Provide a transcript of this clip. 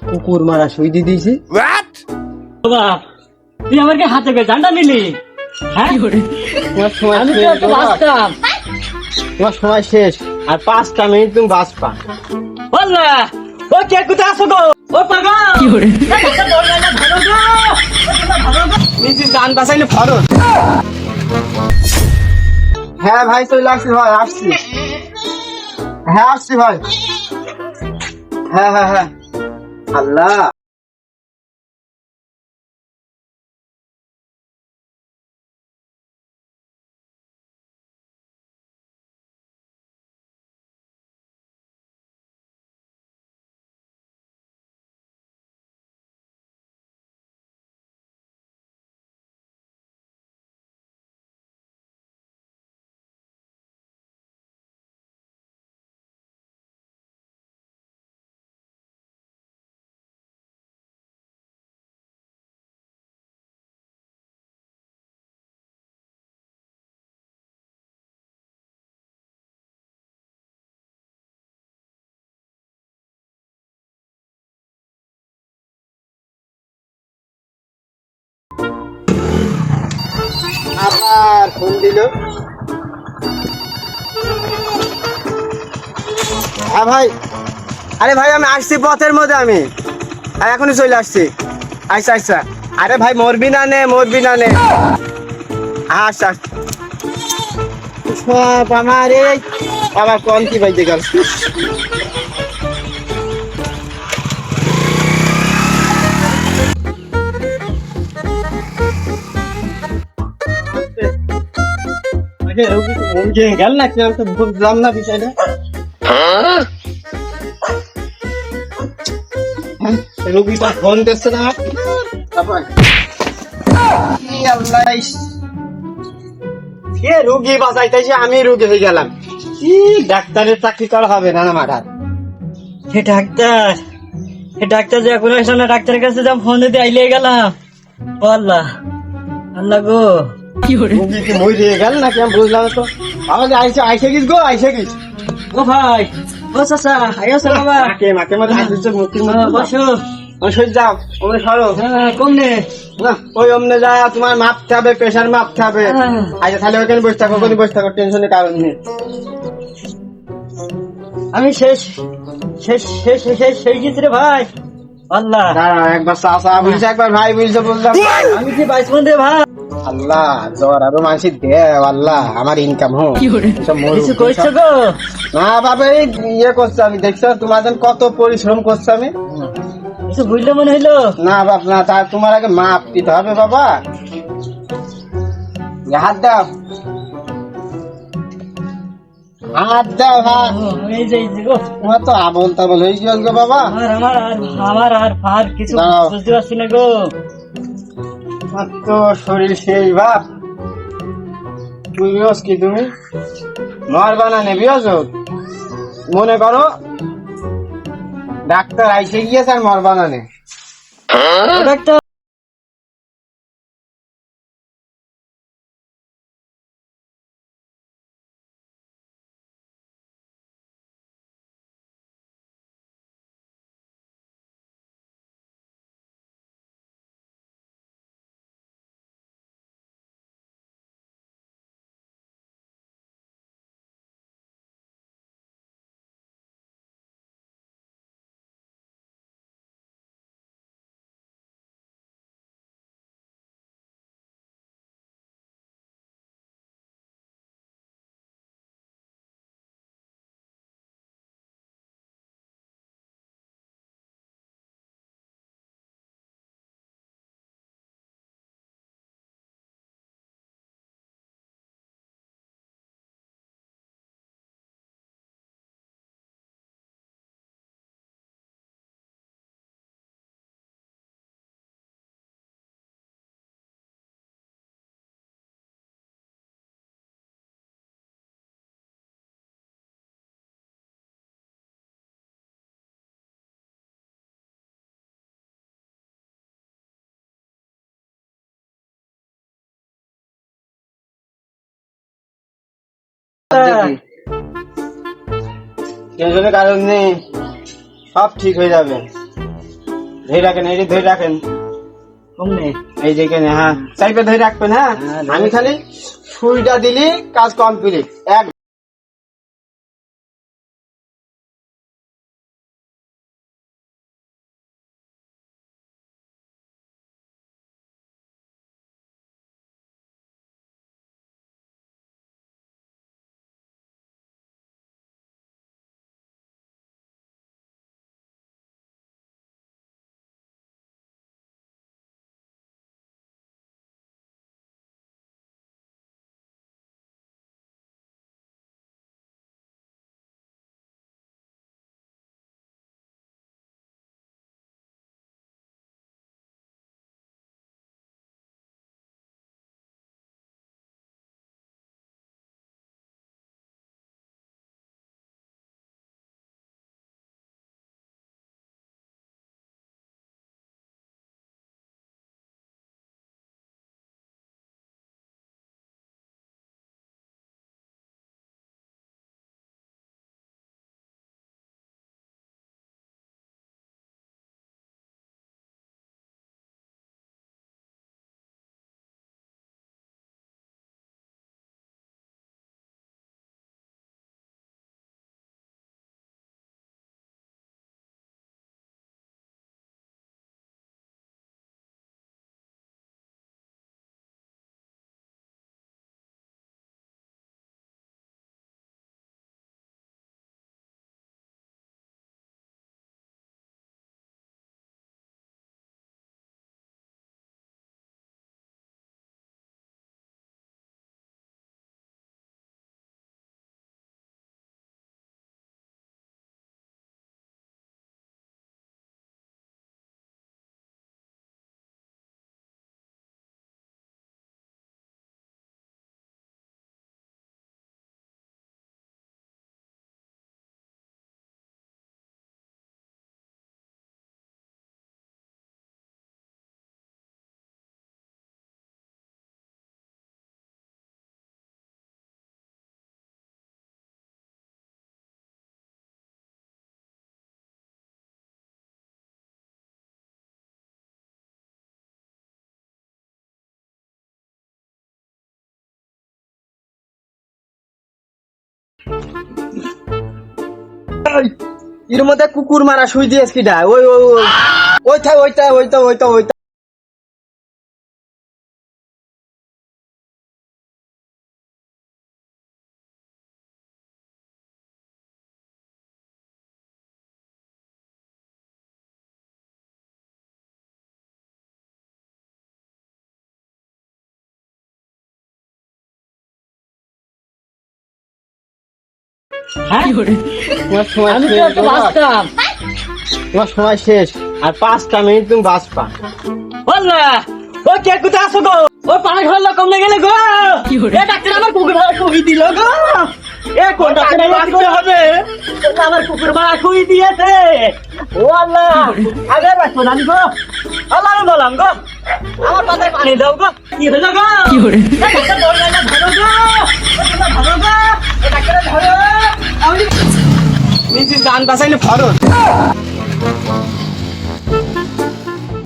কুকুর মারা সই দিয়ে দিয়েছি। বাবা তুই আমাকে হাতে করে জানটা নিলি? হ্যাঁ? তোমার সময় আমি তো শেষ বাঁচতাম। তোমার সময় শেষ। আর পাঁচটা মিনিট তুমি বাঁচবা। বললা ও কে কোথায় আসো গো? ও পাগল! কি করে? নিজে যান বাঁচাইলে ফরজ। হ্যাঁ ভাই চলে আসছি ভাই আসছি। হ্যাঁ আসছি ভাই। হ্যাঁ হ্যাঁ হ্যাঁ। আল্লাহ আবার ফোন দিল। হ্যাঁ ভাই। আরে ভাই, আমি আসছি পথের মধ্যে আমি। এখনই চলে আসছি। আচ্ছা আচ্ছা। আরে ভাই, মরবি না নে, মরবি না নে। আচ্ছা আচ্ছা। আমার এই আবার কোন কি বাইতে গেল গেল না আমি তো বুঝলাম না বিষয়টা রুগীটা ফোন দিচ্ছে না কে রুগী বাঁচাইতেছে আমি রুগী হয়ে গেলাম। কি ডাক্তারের চাকরি করা হবে? না না মাঠার হে ডাক্তার হে ডাক্তার যে এখন ডাক্তারের কাছে যা ফোন দিতে আইলে গেলাম। আল্লাহ আল্লাহ গো। রুগী কি মরে গেল নাকি আমি বুঝলাম তো? আমাদের আইসে আইসে গিস গো আইসে গিস। ও ভাই ও চাচা আইও সা বাবা। মাকে মাকে আইসে মুক্তির হ্যাঁ, বসো। আমি যাও ওমনে সরো। হ্যাঁ না। ওই অমনে যায় তোমার মাপতে হবে প্রেশার মাপতে হবে। হ্যাঁ। আচ্ছা তাহলে ওখানে বসে থাকো ওখানে বসে থাকো টেনশনের কারণ নেই। আমি শেষ শেষ শেষ শেষ শেষ গেছি রে ভাই। আল্লাহ। একবার চাচা বলছে একবার ভাই বলছে বললাম। আমি কি বাইসমান দে ভাই? আল্লাহ জ্বর আরও মানসি দে আল্লাহ আমার ইনকাম হোক। কিছু কইছো গো? না বাবা এই ইয়ে করছে আমি দেখছ? তোমাদের কত পরিশ্রম করছে আমি। কিছু বুঝলে মনে হইল? না বাপ না তা তোমার আগে মাপ দিতে হবে বাবা। হাত দাও। হাত দাও হাত এই যে তোমার তো আবল তাবল হয়ে গেল গো বাবা। আমার আমার আর আর কিছু বুঝতে পারছি না গো। তোমার তো শরীর সেই বাপ তুই কি তুমি? মার বানানে বিয়স মনে করো ডাক্তার আইসে গিয়েছে আর মরবানা নেই। ও ডাক্তার টেনশনের কারণ নেই। সব ঠিক হয়ে যাবে। ধরে রাখেন এই যে ধরে রাখেন। এই যেখানে হ্যাঁ। চাইপে ধরে রাখবেন হ্যাঁ। হ্যাঁ, আমি খালি সুইটা দিলি কাজ কমপ্লিট। এক এর মধ্যে কুকুর মারা শুই দিয়েছ কিটা ওই ওই ওই। ওইটা ওইটা ওইটা ওইটা ওইটা। আমি তো একটু। বাঁচতাম। তোমার সময় শেষ। আর পাঁচটা মিনিট তুমি বাঁচবা। বললা ও কে কোথায় আসো গো? ও ঘর কমলে গেলে গো। এ ডাক্তার আমার কুকুর মারা খুবই দিল গো। এ কোন ডাক্তার আমার কি হবে? আমার কুকুর মারা খুবই দিয়েছে। ও আল্লাহ। আগে রাখব না গো। আল্লাহ বললাম গো। আমার পাতায় পানি। দাও গো। কি হলো গো? কি হলো? ধরো গো। ধরো গো। এ ধরো। আমি জান বাঁচাইলে ফরজ